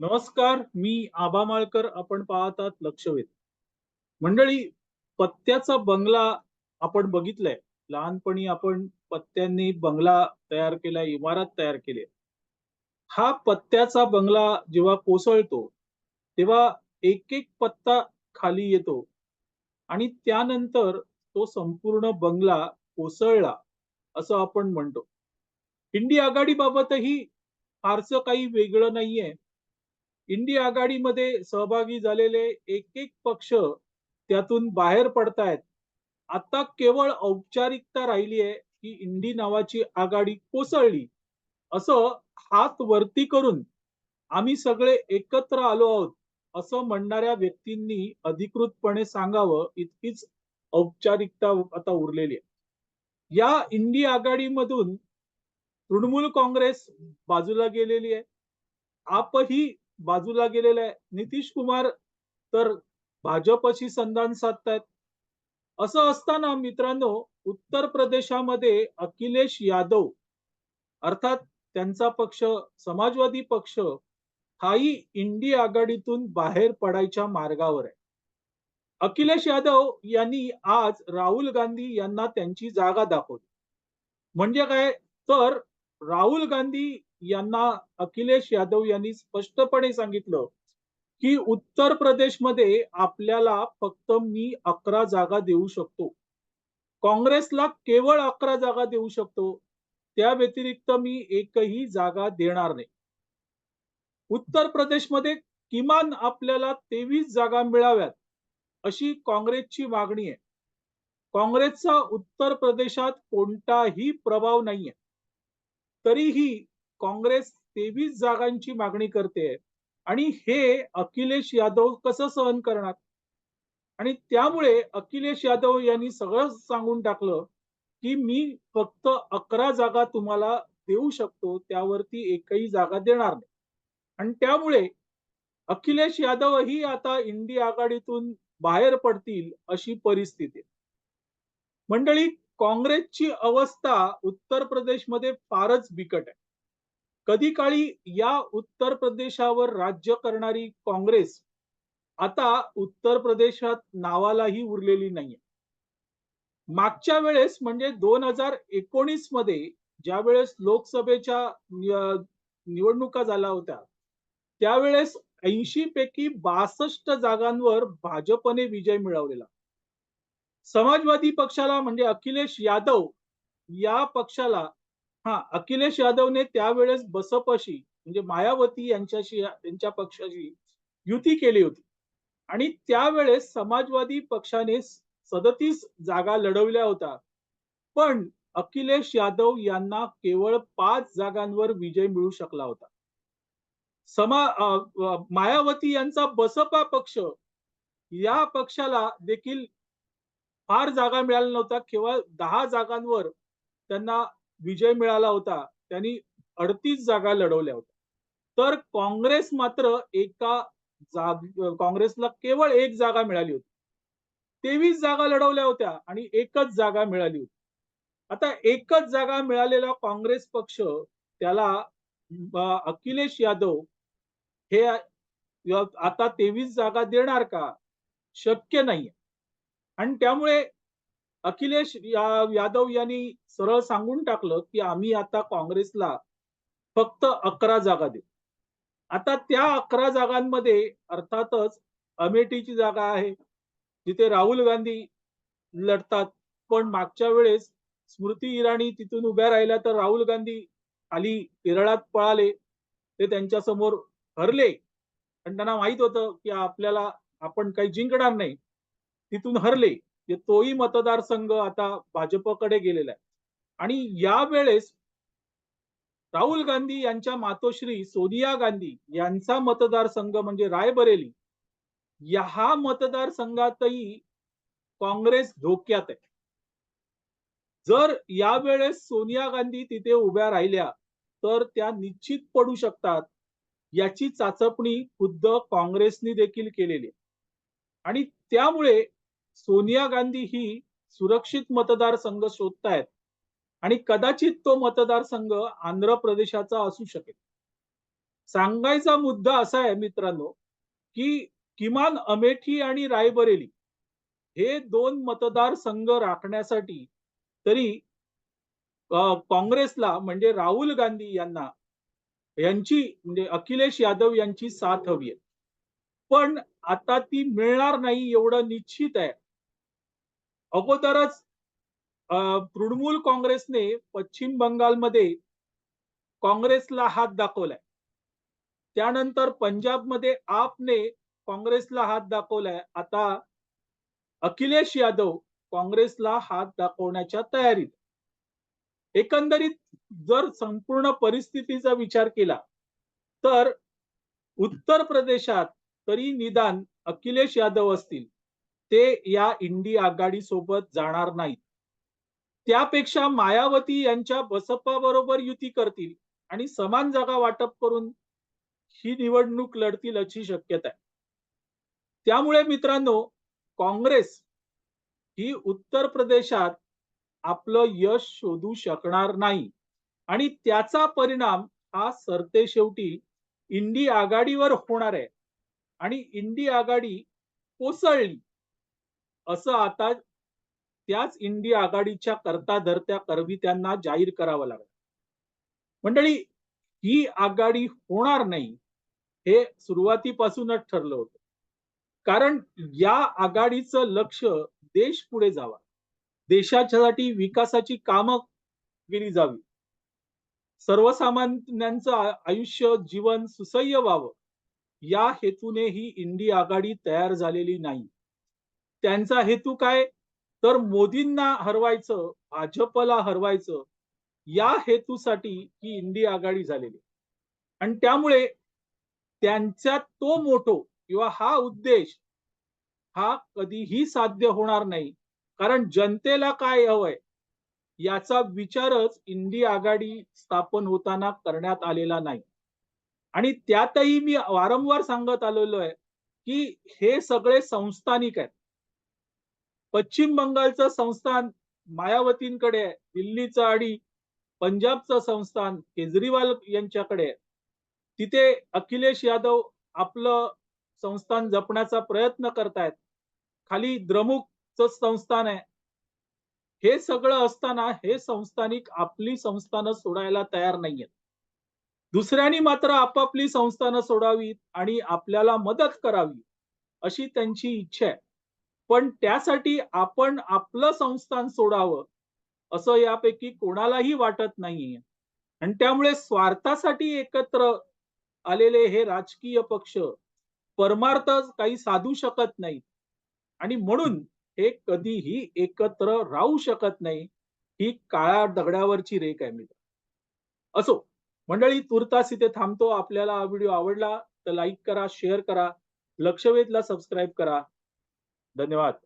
नमस्कार मी आबा माळकर. आपण पाहतात लक्षवेध. मंडळी पत्त्याचा बंगला आपण बघितलाय. लहानपणी आपण पत्त्यांनी बंगला तयार केला इमारत तयार केली हा पत्त्याचा बंगला जेव्हा कोसळतो तेव्हा एक एक पत्ता खाली येतो आणि त्यानंतर तो संपूर्ण बंगला कोसळला असं आपण म्हणतो. इंडी आघाडीबाबतही फारसं काही वेगळं नाहीये. इंडी आघाडीमध्ये सहभागी झालेले एक एक पक्ष त्यातून बाहेर पडतायत. आता केवळ औपचारिकता राहिली आहे की इंडी नावाची आघाडी कोसळली. असं हात वरती करून आम्ही सगळे एकत्र आलो आहोत असं म्हणणाऱ्या व्यक्तींनी अधिकृतपणे सांगावं इतकीच औपचारिकता आता उरलेली आहे. या इंडी आघाडीमधून तृणमूल काँग्रेस बाजूला गेलेली आहे. आपही बाजूला गेलेला आहे. नितीश कुमार तर भाजपशी संधान साधतायत. असं असताना मित्रांनो उत्तर प्रदेशामध्ये अखिलेश यादव अर्थात त्यांचा पक्ष समाजवादी पक्ष हाही इंडी आघाडीतून बाहेर पडायच्या मार्गावर आहे. अखिलेश यादव यांनी आज राहुल गांधी यांना त्यांची जागा दाखवली. म्हणजे काय? तर राहुल गांधी यांना अखिलेश यादव यांनी स्पष्टपणे सांगितलं की उत्तर प्रदेशमध्ये आपल्याला फक्त मी अकरा जागा देऊ शकतो. काँग्रेसला केवळ अकरा जागा देऊ शकतो. त्या व्यतिरिक्त मी एकही जागा देणार नाही. उत्तर प्रदेशमध्ये किमान आपल्याला तेवीस जागा मिळाव्यात अशी काँग्रेसची मागणी आहे. काँग्रेसचा उत्तर प्रदेशात कोणताही प्रभाव नाहीये. तरीही काँग्रेस तेवीस जागांची मागणी करते आणि हे अखिलेश यादव कसं सहन करणार? आणि त्यामुळे अखिलेश यादव यांनी सगळं सांगून टाकलं की मी फक्त अकरा जागा तुम्हाला देऊ शकतो त्यावरती एकही जागा देणार नाही. आणि त्यामुळे अखिलेश यादव ही आता इंडी आघाडीतून बाहेर पडतील अशी परिस्थिती. मंडळी काँग्रेसची अवस्था उत्तर प्रदेशमध्ये फारच बिकट आहे. कधी काळी या उत्तर प्रदेशावर राज्य करणारी काँग्रेस आता उत्तर प्रदेशात नावालाही उरलेली नाहीये. मागच्या वेळेस म्हणजे दोन हजार एकोणीसमध्ये ज्या वेळेस लोकसभेच्या निवडणुका झाल्या होत्या त्यावेळेस ऐंशी पैकी बासष्ट जागांवर भाजपने विजय मिळवलेला. समाजवादी पक्षाला म्हणजे अखिलेश यादव या पक्षाला हा अखिलेश यादवने त्यावेळेस बसपशी म्हणजे मायावती यांच्याशी त्यांच्या पक्षाशी युती केली होती. आणि त्यावेळेस समाजवादी पक्षाने सदतीस जागा लढवल्या होत्या. पण अखिलेश यादव यांना केवळ पाच जागांवर विजय मिळू शकला होता. समा मायावती यांचा बसपा पक्ष या पक्षाला देखील फार जागा मिळाल्या नव्हत्या. केवळ दहा जागांवर त्यांना विजय मिळाला होता त्यांनी अडतीस जागा लढवल्या होत्या. तर काँग्रेस मात्र एका जाग काँग्रेसला केवळ एक जागा मिळाली होती. तेवीस जागा लढवल्या होत्या आणि एकच जागा मिळाली होती. आता एकच जागा मिळालेला काँग्रेस पक्ष त्याला अखिलेश यादव हे आता तेवीस जागा देणार का? शक्य नाहीये. आणि त्यामुळे अखिलेश यादव यांनी सरळ सांगून टाकलं की आम्ही आता काँग्रेसला फक्त अकरा जागा देऊ. आता त्या अकरा जागांमध्ये अर्थातच अमेठीची जागा आहे जिथे राहुल गांधी लढतात. पण मागच्या वेळेस स्मृती इराणी तिथून उभ्या राहिल्या तर राहुल गांधी खाली केरळात पळाले ते त्यांच्यासमोर हरले. आणि त्यांना माहीत होतं की आपल्याला आपण काही जिंकणार नाही तिथून हरले. तोही मतदारसंघ आता भाजपकडे गेलेला आहे. आणि यावेळेस राहुल गांधी यांच्या मातोश्री सोनिया गांधी यांचा मतदारसंघ म्हणजे रायबरेली या मतदारसंघातही काँग्रेस धोक्यात आहे. जर यावेळेस सोनिया गांधी तिथे उभ्या राहिल्या तर त्या निश्चित पडू शकतात याची चाचपणी खुद्द काँग्रेसनी देखील केलेली आणि त्यामुळे सोनिया गांधी ही सुरक्षित मतदारसंघ शोधतायत आणि कदाचित तो मतदारसंघ आंध्र प्रदेशाचा असू शकेल. सांगायचा मुद्दा असा आहे मित्रांनो की किमान अमेठी आणि रायबरेली हे दोन मतदारसंघ राखण्यासाठी तरी काँग्रेसला म्हणजे राहुल गांधी यांना यांची म्हणजे अखिलेश यादव यांची साथ हवी आहे. पण आता ती मिळणार नाही एवढं निश्चित आहे. अगोदरच तृणमूल काँग्रेसने पश्चिम बंगालमध्ये काँग्रेसला हात दाखवलाय. त्यानंतर पंजाबमध्ये आपने काँग्रेसला हात दाखवलाय. आता अखिलेश यादव काँग्रेसला हात दाखवण्याच्या तयारीत. एकंदरीत जर संपूर्ण परिस्थितीचा विचार केला तर उत्तर प्रदेशात तरी निदान अखिलेश यादव असतील. ते या इंडी आघाडी सोबत जाणार नाहीत. त्यापेक्षा मायावती यांच्या बसपा बरोबर युती करतील आणि समान जागा वाटप करून ही निवडणूक लढतील अशी शक्यता आहे. त्यामुळे मित्रांनो काँग्रेस ही उत्तर प्रदेशात आपलं यश शोधू शकणार नाही आणि त्याचा परिणाम हा सरते शेवटी इंडी आघाडीवर होणार आहे. आणि इंडी आघाडी कोसळली असं आता त्याच इंडिया आघाडीच्या करता धरत्या करवित्यांना जाहीर करावं लागलं. मंडळी ही आघाडी होणार नाही हे सुरुवातीपासूनच ठरलं होतं. कारण या आघाडीचं लक्ष देश पुढे जावा. देशाच्यासाठी विकासाची कामं केली जावी. सर्वसामान्यांचं आयुष्य जीवन सुसह्य व्हावं. या हेतूने ही इंडी आघाडी तयार झालेली नाही. त्यांचा हेतू काय? तर मोदींना हरवायचं भाजपला हरवायचं या हेतूसाठी ही इंडी आघाडी झालेली आणि त्यामुळे त्यांचा तो मोठो किंवा हा उद्देश हा कधीही साध्य होणार नाही. कारण जनतेला काय हवंय? याचा विचारच इंडी आघाडी स्थापन होताना करण्यात आलेला नाही. आणि त्यातही मी वारंवार सांगत आलेलो आहे की हे सगळे संस्थानिक आहेत. पश्चिम बंगालचं संस्थान मायावतींकडे आहे. दिल्लीचं आणि पंजाबचं संस्थान केजरीवाल यांच्याकडे आहे. तिथे अखिलेश यादव आपलं संस्थान जपण्याचा प्रयत्न करतायत. खाली द्रमुकचं संस्थान आहे. हे सगळं असताना हे संस्थानिक आपली संस्थानं सोडायला तयार नाहीयेत. दुसऱ्यांनी मात्र आपापली संस्थानं सोडावीत आणि आपल्याला मदत करावी अशी त्यांची इच्छा आहे. पण त्यासाठी आपण आपलं संस्थान सोडावं असं यापैकी कोणालाही वाटत नाहीये. आणि त्यामुळे स्वार्थासाठी एकत्र आलेले हे राजकीय पक्ष परमार्थ काही साधू शकत नाहीत. आणि म्हणून हे कधीही एकत्र राहू शकत नाही ही काळ्या दगडावरची रेख आहे मित्र असो मंडळी तुर्तास इथे थांबतो. आपल्याला हा व्हिडिओ आवडला तर लाईक करा शेअर करा. लक्षवेधला सबस्क्राईब करा. धन्यवाद.